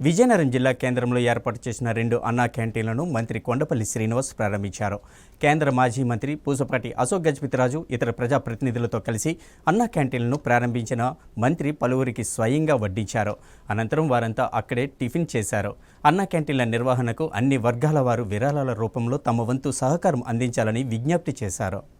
విజయనగరం జిల్లా కేంద్రంలో ఏర్పాటు చేసిన రెండు అన్నా క్యాంటీన్లను మంత్రి కొండపల్లి శ్రీనివాస్ ప్రారంభించారు. కేంద్ర మాజీ మంత్రి పూసపాటి అశోక్ గజపతిరాజు ఇతర ప్రజాప్రతినిధులతో కలిసి అన్నా క్యాంటీన్లను ప్రారంభించిన మంత్రి పలువురికి స్వయంగా వడ్డించారు. అనంతరం వారంతా అక్కడే టిఫిన్ చేశారు. అన్నా క్యాంటీన్ల నిర్వహణకు అన్ని వర్గాల వారు విరాళాల రూపంలో తమ వంతు సహకారం అందించాలని విజ్ఞప్తి చేశారు.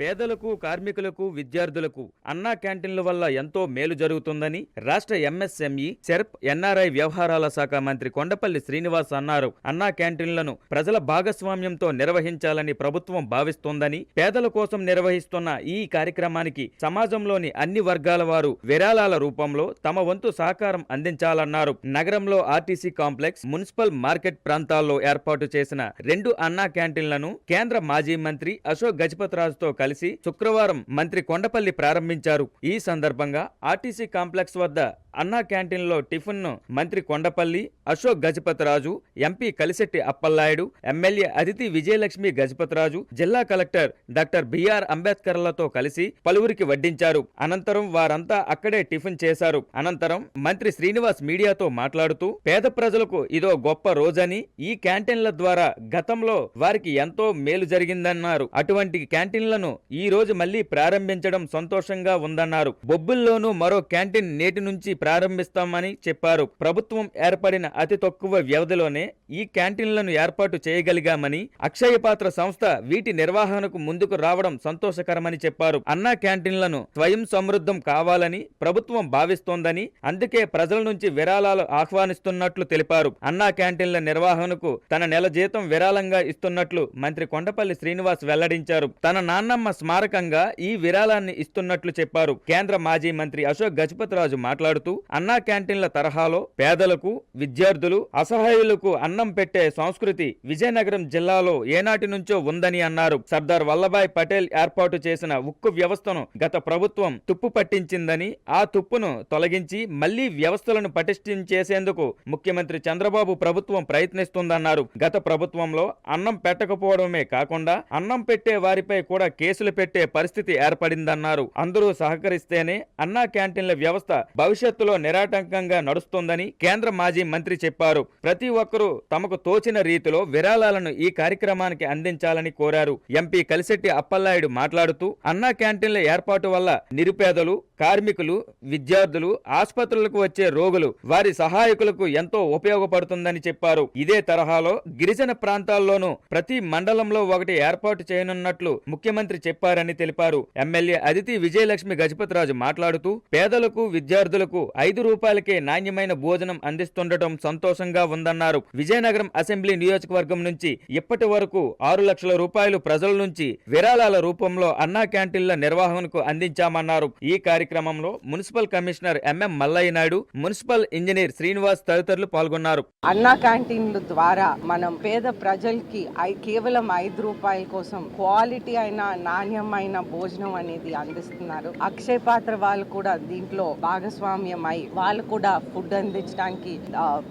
పేదలకు కార్మికులకు విద్యార్థులకు అన్నా క్యాంటీన్ల వల్ల ఎంతో మేలు జరుగుతుందని రాష్ట్ర ఎంఎస్ఎంఈ సెర్ప్ ఎన్ఆర్ఐ వ్యవహారాల శాఖ మంత్రి కొండపల్లి శ్రీనివాస్ అన్నారు. అన్నా క్యాంటీన్లను ప్రజల భాగస్వామ్యంతో నిర్వహించాలని ప్రభుత్వం భావిస్తోందని పేదల కోసం నిర్వహిస్తున్న ఈ కార్యక్రమానికి సమాజంలోని అన్ని వర్గాల వారు విరాళాల రూపంలో తమ వంతు సహకారం అందించాలన్నారు. నగరంలో ఆర్టీసీ కాంప్లెక్స్ మున్సిపల్ మార్కెట్ ప్రాంతాల్లో ఏర్పాటు చేసిన రెండు అన్నా క్యాంటీన్లను కేంద్ర మాజీ మంత్రి అశోక్ గజపతిరాజుతో కలిసి శుక్రవారం మంత్రి కొండపల్లి ప్రారంభించారు. ఈ సందర్భంగా ఆర్టీసీ కాంప్లెక్స్ వద్ద అన్నా క్యాంటీన్లో టిఫిన్ను మంత్రి కొండపల్లి అశోక్ గజపతిరాజు ఎంపీ కలిశెట్టి అప్పల్లాయుడు ఎమ్మెల్యే అదితి విజయలక్ష్మి గజపతిరాజు జిల్లా కలెక్టర్ డాక్టర్ బిఆర్ అంబేద్కర్లతో కలిసి పలువురికి వడ్డించారు. అనంతరం వారంతా అక్కడే టిఫిన్ చేశారు. అనంతరం మంత్రి శ్రీనివాస్ మీడియాతో మాట్లాడుతూ పేద ప్రజలకు ఇదో గొప్ప రోజని ఈ క్యాంటీన్ల ద్వారా గతంలో వారికి ఎంతో మేలు జరిగిందన్నారు. అటువంటి క్యాంటీన్లను ఈ రోజు మళ్ళీ ప్రారంభించడం సంతోషంగా ఉందన్నారు. బొబ్బుల్లోనూ మరో క్యాంటీన్ నేటి నుంచి ప్రారంభిస్తామని చెప్పారు. ప్రభుత్వం ఏర్పడిన అతి తక్కువ వ్యవధిలోనే ఈ క్యాంటీన్లను ఏర్పాటు చేయగలిగామని అక్షయ పాత్ర సంస్థ వీటి నిర్వహణకు ముందుకు రావడం సంతోషకరమని చెప్పారు. అన్నా క్యాంటీన్లను స్వయం సమృద్ధం కావాలని ప్రభుత్వం భావిస్తోందని అందుకే ప్రజల నుంచి విరాళాలు ఆహ్వానిస్తున్నట్లు తెలిపారు. అన్నా క్యాంటీన్ల నిర్వహణకు తన నెల జీతం విరాళంగా ఇస్తున్నట్లు మంత్రి కొండపల్లి శ్రీనివాస్ వెల్లడించారు. తన నాన్నమ్మ స్మారకంగా ఈ విరాళాన్ని ఇస్తున్నట్లు చెప్పారు. కేంద్ర మాజీ మంత్రి అశోక్ గజపతిరాజు మాట్లాడుతూ అన్నా క్యాంటీన్ల తరహాలో పేదలకు విద్యార్థులు అసహాయులకు అన్నం పెట్టే సంస్కృతి విజయనగరం జిల్లాలో ఏనాటి నుంచో ఉందని అన్నారు. సర్దార్ వల్లభాయ్ పటేల్ ఏర్పాటు చేసిన ఉక్కు వ్యవస్థను గత ప్రభుత్వం తుప్పు పట్టించిందని ఆ తుప్పును తొలగించి మళ్ళీ వ్యవస్థలను పటిష్టించేసేందుకు ముఖ్యమంత్రి చంద్రబాబు ప్రభుత్వం ప్రయత్నిస్తుందన్నారు. గత ప్రభుత్వంలో అన్నం పెట్టకపోవడమే కాకుండా అన్నం పెట్టే వారిపై కూడా కేసులు పెట్టే పరిస్థితి ఏర్పడిందన్నారు. అందరూ సహకరిస్తేనే అన్నా క్యాంటీన్ల వ్యవస్థ భవిష్యత్తు భవిష్యత్తులో నిరాటంకంగా నడుస్తుందని కేంద్ర మాజీ మంత్రి చెప్పారు. ప్రతి ఒక్కరూ తమకు తోచిన రీతిలో విరాళాలను ఈ కార్యక్రమానికి అందించాలని కోరారు. ఎంపీ కలిశెట్టి అప్పల్లాయుడు మాట్లాడుతూ అన్నా క్యాంటీన్ల ఏర్పాటు వల్ల నిరుపేదలు కార్మికులు విద్యార్థులు ఆసుపత్రులకు వచ్చే రోగులు వారి సహాయకులకు ఎంతో ఉపయోగపడుతుందని చెప్పారు. ఇదే తరహాలో గిరిజన ప్రాంతాల్లోనూ ప్రతి మండలంలో ఒకటి ఏర్పాటు చేయనున్నట్లు ముఖ్యమంత్రి చెప్పారని తెలిపారు. ఎమ్మెల్యే అదితి విజయలక్ష్మి గజపతిరాజు మాట్లాడుతూ పేదలకు విద్యార్థులకు ఐదు రూపాయలకే నాణ్యమైన భోజనం అందిస్తుండటం సంతోషంగా ఉందన్నారు. విజయనగరం అసెంబ్లీ నియోజకవర్గం నుంచి ఇప్పటి వరకు ఆరు లక్షల రూపాయలు ప్రజల నుంచి విరాళాల రూపంలో అన్నా క్యాంటీన్ల నిర్వహణకు అందించామన్నారు. ఈ కార్యక్రమంలో municipal commissioner MM Mallaiah Naidu municipal engineer Srinivas తదితరులు పాల్గొన్నారు. అన్నా క్యాంటీన్ల ద్వారా మనం పేద ప్రజలకి ఐ- కేవలం ఐదు రూపాయల కోసం క్వాలిటీ అయిన నాణ్యమైన భోజనం అనేది అందిస్తున్నారు. అక్షయ పాత్ర వాళ్ళు కూడా దీంట్లో భాగస్వామ్యం అయి వాళ్ళు కూడా ఫుడ్ అందించడానికి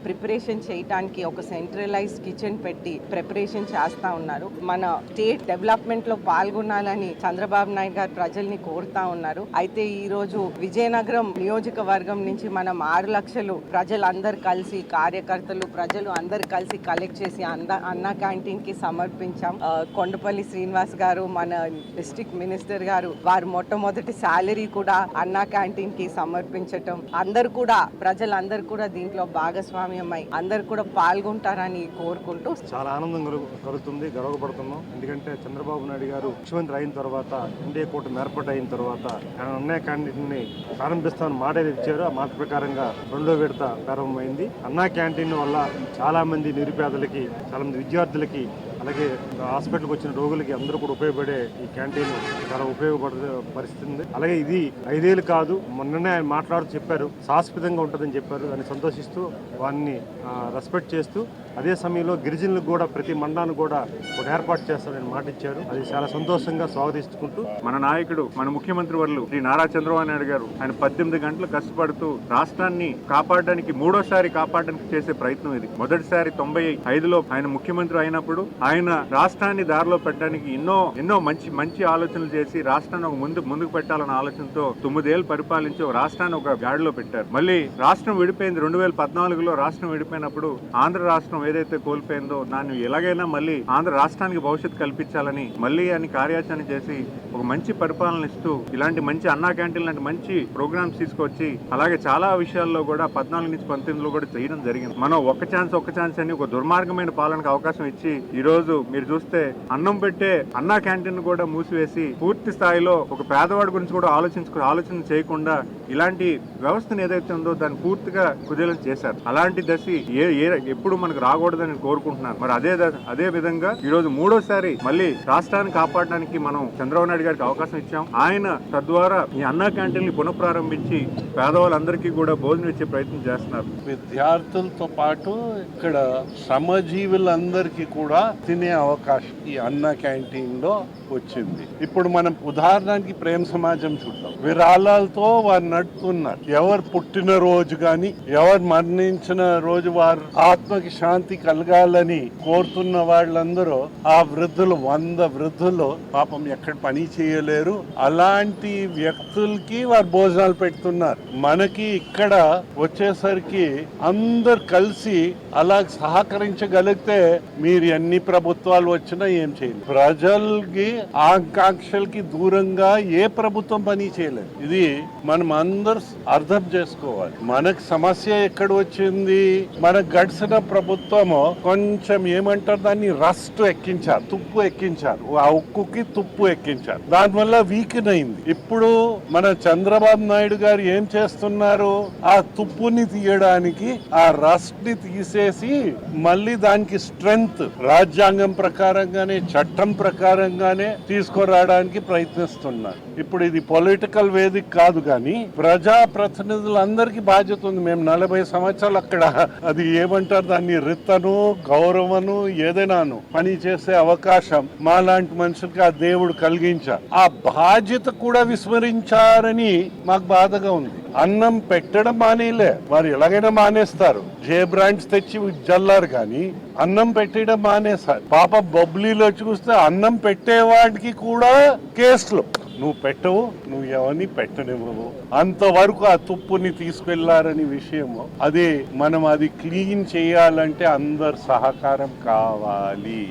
ప్రిపరేషన్ చేయడానికి ఒక సెంట్రలైజ్ కిచెన్ పెట్టి ప్రిపరేషన్ చేస్తా ఉన్నారు. మన స్టేట్ డెవలప్మెంట్లో పాల్గొనాలని చంద్రబాబు నాయుడు గారు ప్రజల్ని కోరుతా ఉన్నారు. అయితే ఈ రోజు విజయనగరం నియోజకవర్గం నుంచి మనం ఆరు లక్షలు ప్రజలందరూ కలిసి కార్యకర్తలు ప్రజలు అందరు కలిసి కలెక్ట్ చేసి అంద అన్న క్యాంటీన్కి సమర్పించాం. కొండపల్లి శ్రీనివాస్ గారు మన డిస్ట్రిక్ట్ మినిస్టర్ గారు వారు మొట్టమొదటి శాలరీ కూడా అన్నా క్యాంటీన్కి సమర్పించటం అందరు కూడా ప్రజలందరూ కూడా దీంట్లో భాగస్వామ్యమై అందరు కూడా పాల్గొంటారని కోరుకుంటూ చాలా ఆనందం కలుగుతుంది గర్వపడుతున్నాం. ఎందుకంటే చంద్రబాబు నాయుడు గారు ముఖ్యమంత్రి అయిన తర్వాత ఎన్డీఏ కూటమి ఏర్పాటు అయిన తర్వాత అన్నయ్య క్యాంటీన్ ప్రారంభిస్తామని మాట ఇచ్చారు. ఆ మాట ప్రకారంగా రెండో విడత ప్రారంభమైంది. అన్నా క్యాంటీన్ వల్ల చాలా మంది నిరుపేదలకి చాలా మంది విద్యార్థులకి అలాగే హాస్పిటల్కి వచ్చిన రోగులకి అందరూ కూడా ఉపయోగపడే ఈ క్యాంటీన్ చాలా ఉపయోగపడే పరిస్థితి ఉంది. అలాగే ఇది ఐదేళ్ళు కాదు మొన్ననే ఆయన మాట్లాడుతూ చెప్పారు శాశ్వతంగా ఉంటుందని చెప్పారు దాన్ని సంతోషిస్తూ వారిని రెస్పెక్ట్ చేస్తూ అదే సమయంలో గిరిజనులకు కూడా ప్రతి మండలానికి కూడా ఒక ఏర్పాటు చేస్తారని మాట ఇచ్చారు. అది చాలా సంతోషంగా స్వాగతిస్తుకుంటూ మన నాయకుడు మన ముఖ్యమంత్రి వర్లు శ్రీ నారా చంద్రబాబు నాయుడు గారు ఆయన పద్దెనిమిది గంటలు కష్టపడుతూ రాష్ట్రాన్ని కాపాడడానికి మూడోసారి కాపాడడానికి చేసే ప్రయత్నం ఇది. మొదటిసారి తొంభై ఐదులో ఆయన ముఖ్యమంత్రి అయినప్పుడు ఆయన ఆయన రాష్ట్రాన్ని దారిలో పెట్టడానికి ఎన్నో ఎన్నో మంచి మంచి ఆలోచనలు చేసి రాష్ట్రాన్ని ఒక ముందు ముందుకు పెట్టాలన్న ఆలోచనతో తొమ్మిదేళ్ళు పరిపాలించి ఒక రాష్ట్రాన్ని ఒక గాడిలో పెట్టారు. మళ్ళీ రాష్ట్రం విడిపోయింది రెండు వేల పద్నాలుగులో రాష్ట్రం విడిపోయినప్పుడు ఆంధ్ర రాష్ట్రం ఏదైతే కోల్పోయిందో దాన్ని ఎలాగైనా మళ్ళీ ఆంధ్ర రాష్ట్రానికి భవిష్యత్తు కల్పించాలని మళ్ళీ అని కార్యాచరణ చేసి ఒక మంచి పరిపాలన ఇస్తూ ఇలాంటి మంచి అన్నా క్యాంటీన్ లాంటి మంచి ప్రోగ్రామ్స్ తీసుకొచ్చి అలాగే చాలా విషయాల్లో కూడా పద్నాలుగు నుంచి పంతొమ్మిదిలో కూడా చేయడం జరిగింది. మనం ఒక ఛాన్స్ ఒక ఛాన్స్ అని ఒక దుర్మార్గమైన పాలనకు అవకాశం ఇచ్చి ఈ రోజు మీరు చూస్తే అన్నం పెట్టే అన్నా క్యాంటీన్ కూడా మూసివేసి పూర్తి స్థాయిలో ఒక పేదవాడి గురించి కూడా ఆలోచించుకుని ఆలోచన చేయకుండా ఇలాంటి వ్యవస్థను ఏదైతే ఉందో దాన్ని పూర్తిగా కుదేలం చేశారు. అలాంటి దశ ఏ ఏ ఎప్పుడు మనకు రాకూడదని కోరుకుంటున్నాను మరి అదే అదే విధంగా ఈ రోజు మూడోసారి మళ్ళీ రాష్ట్రాన్ని కాపాడడానికి మనం చంద్రబాబు నాయుడు గారికి అవకాశం ఇచ్చాం. ఆయన తద్వారా ఈ అన్నా క్యాంటీన్ని పునఃప్రారంభించి పేదవాళ్ళందరికీ కూడా భోజనం ఇచ్చే ప్రయత్నం చేస్తున్నారు. విద్యార్థులతో పాటు ఇక్కడ శ్రమజీవులందరికీ కూడా తినే అవకాశం ఈ అన్న క్యాంటీన్లో వచ్చింది. ఇప్పుడు మనం ఉదాహరణకి ప్రేమ సమాజం చూద్దాం. విరాళాలతో వారు నడుపుతున్నారు. ఎవరు పుట్టిన రోజు గాని ఎవరు మరణించిన రోజు వారు ఆత్మకి శాంతి కలగాలని కోరుతున్న వాళ్ళందరూ ఆ వృద్ధులు వంద వృద్ధులు పాపం ఎక్కడ పని చేయలేరు. అలాంటి వ్యక్తులకి వారు భోజనాలు పెడుతున్నారు. మనకి ఇక్కడ వచ్చేసరికి అందరు కలిసి అలా సహకరించగలిగితే మీరు ఎన్ని ప్రభుత్వాలు వచ్చినా ఏం చేయలేదు ప్రజలకి ఆకాంక్షలకి దూరంగా ఏ ప్రభుత్వం పని చేయలేదు. ఇది మనం అందరు అర్థం చేసుకోవాలి. మనకు సమస్య ఎక్కడ వచ్చింది? మనకు గడిచిన ప్రభుత్వము కొంచెం ఏమంటారు? దాన్ని రస్ట్ ఎక్కించారు తుప్పు ఎక్కించారు. ఆ ఉక్కుకి తుప్పు ఎక్కించారు. దానివల్ల వీకెన్ అయింది. ఇప్పుడు మన చంద్రబాబు నాయుడు గారు ఏం చేస్తున్నారు? ఆ తుప్పుని తీయడానికి ఆ రస్ట్ని తీసేసి మళ్ళీ దానికి స్ట్రెంగ్త్ రాజ్యాంగం ప్రకారంగానే చట్టం ప్రకారంగానే తీసుకురావడానికి ప్రయత్నిస్తున్నారు. ఇప్పుడు ఇది పొలిటికల్ వేదిక కాదు కానీ ప్రజా ప్రతినిధులందరికీ బాధ్యత ఉంది. మేము నలభై సంవత్సరాలు అక్కడ అది ఏమంటారు? దాన్ని రిత్తను గౌరవను ఏదైనాను పని చేసే అవకాశం మాలాంటి మనుషులకి ఆ దేవుడు కలిగించారు. ఆ బాధ్యత కూడా విస్మరించారని మాకు బాధగా ఉంది. అన్నం పెట్టడం మానేలే. వారు ఎలాగైనా మానేస్తారు. జే బ్రాండ్స్ తెచ్చి జల్లారు కానీ అన్నం పెట్టడం మానేస్తారు పాప బొబ్లీలో చూస్తే అన్నం వాటికి కూడా కేసులు. నువ్వు పెట్టవు నువ్వు ఎవరిని పెట్టనివ్వవు. అంతవరకు ఆ తుప్పుని తీసుకెళ్ళారని విషయము. అదే మనం అది క్లీన్ చేయాలంటే అందరు సహకారం కావాలి.